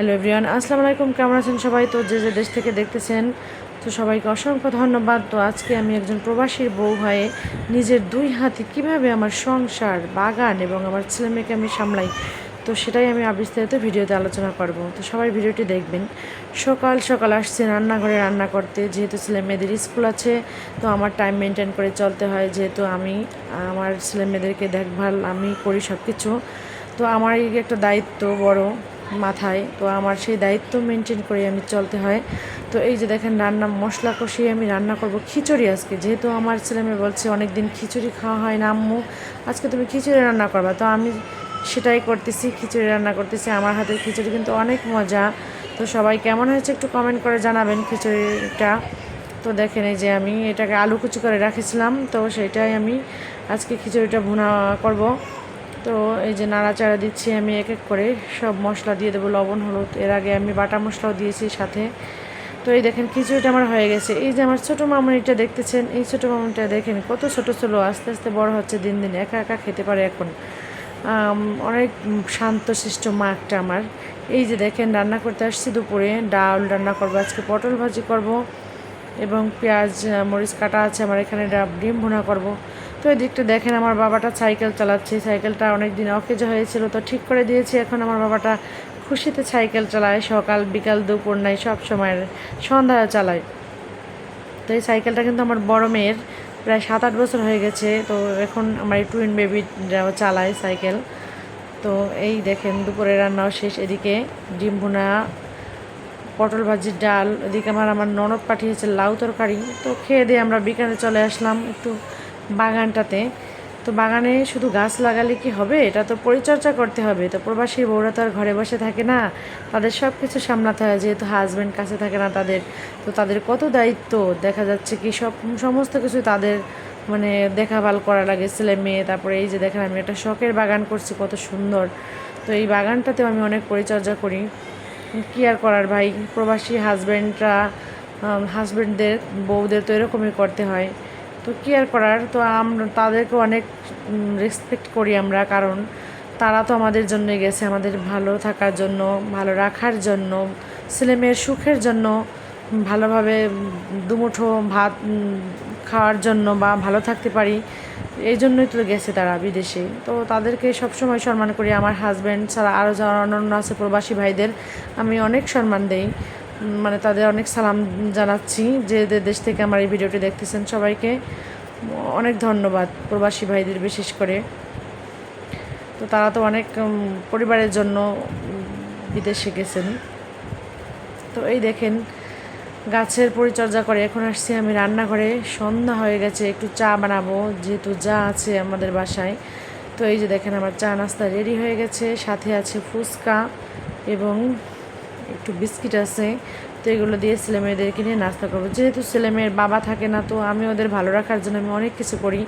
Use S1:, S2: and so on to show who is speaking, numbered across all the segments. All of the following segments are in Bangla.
S1: হ্যালো এভরিওয়ান আসসালামু আলাইকুম কেমন আছেন সবাই? তো যে যে দেশ থেকে দেখতেছেন, তো সবাইকে অসংখ্য ধন্যবাদ। তো আজকে আমি একজন প্রবাসীর বউ হয়ে নিজের দুই হাতে কীভাবে আমার সংসার, বাগান এবং আমার ছেলে মেয়েকে আমি সামলাই, তো সেটাই আমি বিস্তারিত ভিডিওতে আলোচনা করব। তো সবাই ভিডিওটি দেখবেন। সকাল সকাল আসছে রান্নাঘরে রান্না করতে। যেহেতু ছেলে মেয়েদের স্কুল আছে, তো আমার টাইম মেনটেন করে চলতে হয়। যেহেতু আমি, আমার ছেলে মেয়েদেরকে দেখভাল আমি করি সব কিছু তো আমারই একটা দায়িত্ব বড়। মাথায়। তো আমার সেই দায়িত্ব মেনটেন করে আমি চলতে হয়। তো এই যে দেখেন রান্না মশলা কষিয়ে আমি রান্না করব খিচুড়ি আজকে। যেহেতু আমার ছেলে মেয়ে বলছে অনেক দিন খিচুড়ি খাওয়া হয় না, আম্মু, আজকে তুমি খিচুড়ি রান্না করবা। তো আমি সেটাই করতেছি, খিচুড়ি রান্না করতেছি। আমার হাতের খিচুড়ি কিন্তু অনেক মজা। তো সবাই কেমন হয়েছে একটু কমেন্ট করে জানাবেন খিচুড়িটা। তো দেখেন এই যে আমি এটাকে আলু কুচি করে রাখেছিলাম। তো সেটাই আমি আজকে খিচুড়িটা ভুনা করব। তো এই যে নাড়াচাড়া দিচ্ছি আমি এক এক করে। সব মশলা দিয়ে দেবো, লবণ, হলুদ। এর আগে আমি বাটা মশলাও দিয়েছি সাথে। তো এই দেখেন খিচুড়িটা আমার হয়ে গেছে। এই যে আমার ছোটো মামুনিটা দেখতেছেন, এই ছোটো মামুনিটা দেখেন কত ছোটো ছোটো, আস্তে আস্তে বড় হচ্ছে দিন দিন, একা একা খেতে পারে এখন। অনেক শান্ত শিষ্ট মা একটা আমার। এই যে দেখেন রান্না করতে আসছি দুপুরে, ডাল রান্না করব, আজকে পটল ভাজি করব এবং পেঁয়াজ, মরিচ কাটা আছে, আমার এখানে ডিম ভুনা করব। তো এই দিকটা দেখেন, আমার বাবাটা সাইকেল চালাচ্ছে। সাইকেলটা অনেক দিন অকেজ হয়েছিল, তো ঠিক করে দিয়েছি। এখন আমার বাবাটা খুশিতে সাইকেল চালায়, সকাল, বিকাল, দুপুর নাই, সব সময় সন্ধ্যা চালায়। তো এই সাইকেলটা কিন্তু আমার বড় মেয়ের, প্রায় সাত, আট বছর হয়ে গেছে। তো এখন আমার টুইন বেবি চালায় সাইকেল। তো এই দেখেন, দুপুরে রান্নাও শেষ। এদিকে ডিম ভুনা, পটল ভাজির ডাল, এদিকে আমার আমার ননদ পাঠিয়েছে লাউ তরকারি। তো খেয়ে দিয়ে আমরা বিকালে চলে আসলাম একটু বাগানটাতে। তো বাগানে শুধু গাছ লাগালে কি হবে? এটা তো পরিচর্যা করতে হবে। তো প্রবাসী বউরা তো আর ঘরে বসে থাকে না। তাদের সব কিছু সামলাতে হয়। যেহেতু হাজব্যান্ড কাছে থাকে না তাদের। তো তাদের কত দায়িত্ব? দেখা যাচ্ছে কি সব, সমস্ত কিছু তাদের মানে দেখাভাল করা লাগে। ছেলে মেয়ে, তারপরে এই যে দেখেন, আমি একটা শখের বাগান করছি, কত সুন্দর। তো এই বাগানটাতেও আমি অনেক পরিচর্যা করি। কি আর করার ভাই? প্রবাসী হাজব্যান্ডরা হাজব্যান্ডদের বউদের তো এরকমই করতে হয়। তো কি আর করার, তো আমরা তাদেরকে অনেক রেসপেক্ট করি আমরা, কারণ তারা তো আমাদের জন্যই গেছে, আমাদের ভালো থাকার জন্য, ভালো রাখার জন্য ছেলেমেয়ের সুখের জন্য, ভালোভাবে দুমুঠো ভাত খাওয়ার জন্য বা ভালো থাকতে পারি, এই জন্যই তো গেছে তারা বিদেশে। তো তাদেরকে সবসময় সম্মান করি, আমার হাজব্যান্ড ছাড়া আরও যারা অন্যান্য আছে প্রবাসী ভাইদের, আমি অনেক সম্মান দেই। মানে তাদের অনেক সালাম জানাচ্ছি যে দেশ থেকে আমার এই ভিডিওটি দেখতেছেন সবাইকে। অনেক ধন্যবাদ প্রবাসী ভাইদের বিশেষ করে। তো তারা তো অনেক পরিবারের জন্য বিদেশে গেছেন। তো এই দেখেন, গাছের পরিচর্যা করে এখন আসছি আমি রান্নাঘরে। সন্ধ্যা হয়ে গেছে, একটু চা বানাবো, যেহেতু যা আছে আমাদের বাসায়। তো এই যে দেখেন, আমার চা নাস্তা রেডি হয়ে গেছে, সাথে আছে ফুচকা এবং একটু বিস্কিট আছে, তো এগুলো দিয়ে ছেলে মেয়েদেরকে নিয়ে নাস্তা করব। যেহেতু ছেলে মেয়ের বাবা থাকে না, তো আমি ওদের ভালো রাখার জন্য আমি অনেক কিছু করি।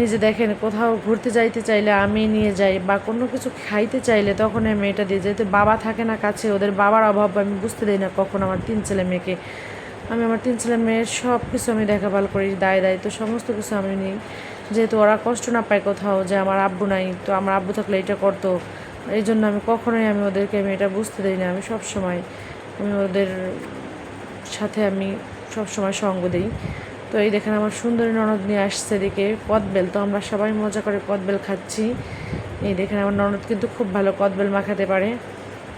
S1: নিজে দেখেন কোথাও ঘুরতে যাইতে চাইলে আমি নিয়ে যাই বা কোনো কিছু খাইতে চাইলে তখন আমি এটা দিই যেহেতু বাবা থাকে না কাছে, ওদের বাবার অভাব, আমি বুঝতে দিই না কখন আমার তিন ছেলে মেয়েকে। আমি আমার তিন ছেলে মেয়ের সব কিছু আমি দেখাভাল করি, দায় দায়িত্ব সমস্ত কিছু আমি নিই। যেহেতু ওরা কষ্ট না পায় কোথাও যে আমার আব্বু নাই, তো আমার আব্বু থাকলে এটা করতো। এই জন্য আমি কখনোই আমি ওদেরকে, আমি এটা বুঝতে দিই না, আমি সব সময় আমি ওদের সাথে আমি সব সময় সঙ্গ দিই। তো এই দেখেন আমার সুন্দরী ননদ নিয়ে আসছে এদিকে কদবেল, তো আমরা সবাই মজা করে কদবেল খাচ্ছি। এই দেখেন আমার ননদ কিন্তু খুব ভালো কদবেল মাখাতে পারে।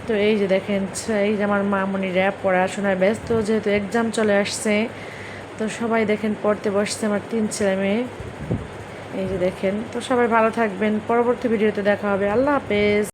S1: তো এই যে দেখেন, এই যে আমার মামনি র্যাপ পড়াশোনায় ব্যস্ত, যেহেতু এক্সাম চলে আসছে, তো সবাই দেখেন পড়তে বসছে আমার তিন ছেলে মেয়ে। এই যে দেখেন, তো সবাই ভালো থাকবেন, পরবর্তী ভিডিওতে দেখা হবে। আল্লাহ হাফেজ।